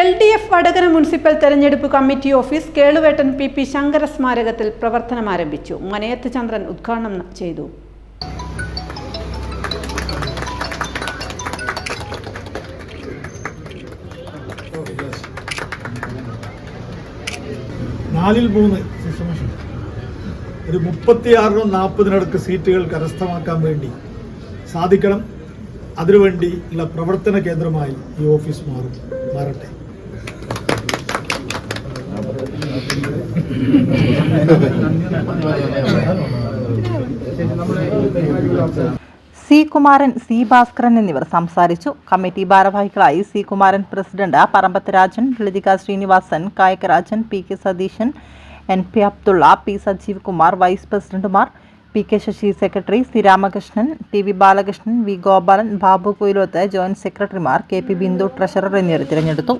L D F Vadakara municipal തെരഞ്ഞെടുപ്പ് committee office കേളുവേട്ടൻ P P Shankara സ്മാരകത്തിൽ പ്രവർത്തനം ആരംഭിച്ചു. മനയത്ത് ചന്ദ്രൻ ഉദ്ഘാടനം ചെയ്തു. നാലിൽ മൂന്ന്. ഒരു മുപ്പത്തിയാറിനും നാൽപ്പതിനടുക്ക് സീറ്റുകൾ കരസ്ഥമാക്കാൻ വേണ്ടി സാധിക്കണം. അതിനുവേണ്ടി ഉള്ള പ്രവർത്തന കേന്ദ്രമായി ഈ ഓഫീസ് മാറും മാറട്ടെ. സി കുമാരൻ സി ഭാസ്കരൻ എന്നിവർ സംസാരിച്ചു. കമ്മിറ്റി ഭാരവാഹികളായി C Kumaran president Parambath Rajan Lathika Sreenivasan Kayakarajan P K Satheesan N P Abdulla P Sajeev Kumar vice പ്രസിഡന്റുമാർ P K Sasi secretary C Ramakrishnan T V Balakrishnan V Gopalan Babu Koyiloth joint സെക്രട്ടറിമാർ K P Bindu treasurer എന്നിവർ തിരഞ്ഞെടുത്തു.